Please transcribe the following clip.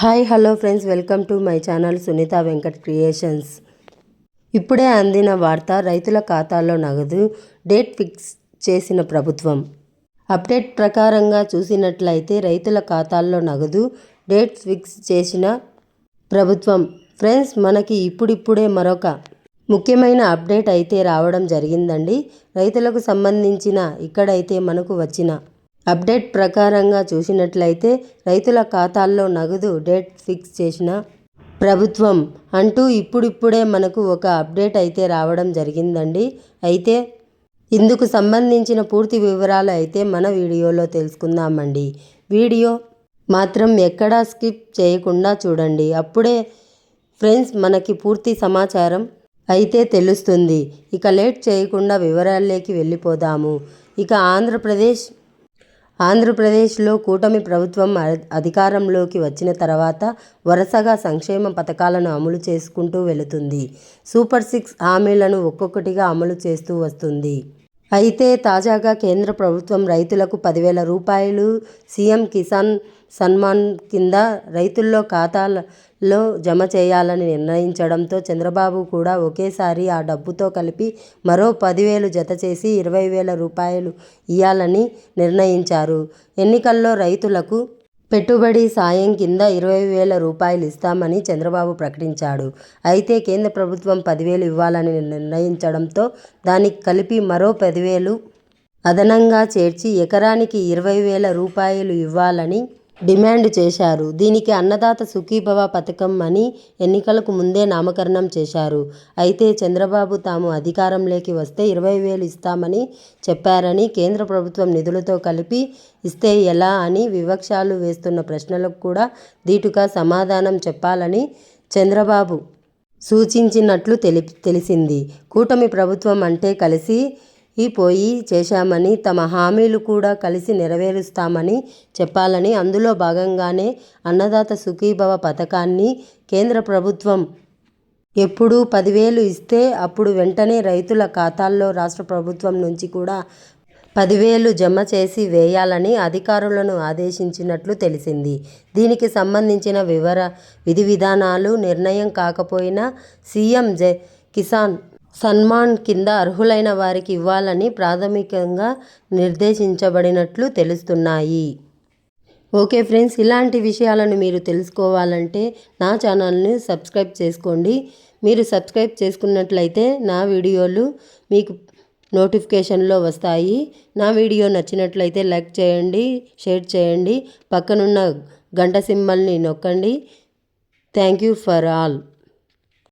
Hi hello friends. Welcome to my channel Sunitha Venkat creations. ఇప్పుడే అందిన వార్త రైతుల ఖాతాల్లో నగదు డేట్ ఫిక్స్ చేసిన ప్రభుత్వం. అప్డేట్ ప్రకారంగా చూసినట్లయితే రైతుల ఖాతాల్లో నగదు డేట్ ఫిక్స్ చేసిన ప్రభుత్వం. ఫ్రెండ్స్ మనకి ఇప్పుడిప్పుడే మరొక ముఖ్యమైన అప్డేట్ అయితే రావడం జరిగిందండి. రైతులకు సంబంధించిన ఇక్కడైతే మనకు వచ్చిన అప్డేట్ ప్రకారంగా చూసినట్లయితే రైతుల ఖాతాల్లో నగదు డేట్ ఫిక్స్ చేసిన ప్రభుత్వం అంటూ ఇప్పుడిప్పుడే మనకు ఒక అప్డేట్ అయితే రావడం జరిగిందండి. అయితే ఇందుకు సంబంధించిన పూర్తి వివరాలు అయితే మన వీడియోలో తెలుసుకుందామండి. వీడియో మాత్రం ఎక్కడా స్కిప్ చేయకుండా చూడండి. అప్పుడే ఫ్రెండ్స్ మనకి పూర్తి సమాచారం అయితే తెలుస్తుంది. ఇక లేట్ చేయకుండా వివరాల్లోకి వెళ్ళిపోదాము. ఇక ఆంధ్రప్రదేశ్ ఆంధ్రప్రదేశ్లో కూటమి ప్రభుత్వం అధికారంలోకి వచ్చిన తర్వాత వరుసగా సంక్షేమ పథకాలను అమలు చేసుకుంటూ వెళుతుంది. సూపర్ సిక్స్ హామీలను ఒక్కొక్కటిగా అమలు చేస్తూ వస్తుంది. అయితే తాజాగా కేంద్ర ప్రభుత్వం రైతులకు పదివేల రూపాయలు సీఎం కిసాన్ సన్మాన్ కింద రైతుల్లో ఖాతాలో జమ చేయాలని నిర్ణయించడంతో చంద్రబాబు కూడా ఒకేసారి ఆ డబ్బుతో కలిపి మరో పదివేలు జత చేసి ఇరవై వేల రూపాయలు ఇవ్వాలని నిర్ణయించారు. ఎన్నికల్లో రైతులకు పెట్టుబడి సాయం కింద ఇరవై వేల రూపాయలు ఇస్తామని చంద్రబాబు ప్రకటించాడు. అయితే కేంద్ర ప్రభుత్వం పదివేలు ఇవ్వాలని నిర్ణయించడంతో దానికి కలిపి మరో పదివేలు అదనంగా చేర్చి ఎకరానికి ఇరవై వేల రూపాయలు ఇవ్వాలని డిమాండ్ చేశారు. దీనికి అన్నదాత సుఖీభవ పథకం అని ఎన్నికలకు ముందే నామకరణం చేశారు. అయితే చంద్రబాబు తాము అధికారంలోకి వస్తే ఇరవై వేలు ఇస్తామని చెప్పారని కేంద్ర ప్రభుత్వం నిధులతో కలిపి ఇస్తే ఎలా అని వివక్షాలు వేస్తున్న ప్రశ్నలకు కూడా ధీటుగా సమాధానం చెప్పాలని చంద్రబాబు సూచించినట్లు తెలి తెలిసింది. కూటమి ప్రభుత్వం అంటే కలిసి పోయి చేశామని తమ హామీలు కూడా కలిసి నెరవేరుస్తామని చెప్పాలని అందులో భాగంగానే అన్నదాత సుఖీభవ పథకాన్ని కేంద్ర ప్రభుత్వం ఎప్పుడు పదివేలు ఇస్తే అప్పుడు వెంటనే రైతుల ఖాతాల్లో రాష్ట్ర ప్రభుత్వం నుంచి కూడా పదివేలు జమ చేసి వేయాలని అధికారులను ఆదేశించినట్లు తెలిసింది. దీనికి సంబంధించిన వివర విధి విధానాలు నిర్ణయం కాకపోయినా సీఎం జ కిసాన్ సన్మాన్ కింద అర్హులైన వారికి ఇవ్వాలని ప్రాథమికంగా నిర్దేశించబడినట్లు తెలుస్తున్నాయి. ఓకే ఫ్రెండ్స్ ఇలాంటి విషయాలను మీరు తెలుసుకోవాలంటే నా ఛానల్ని సబ్స్క్రైబ్ చేసుకోండి. మీరు సబ్స్క్రైబ్ చేసుకున్నట్లయితే నా వీడియోలు మీకు నోటిఫికేషన్లో వస్తాయి. నా వీడియో నచ్చినట్లయితే లైక్ చేయండి షేర్ చేయండి పక్కనున్న గంట సింబల్ని నొక్కండి. Thank you for all.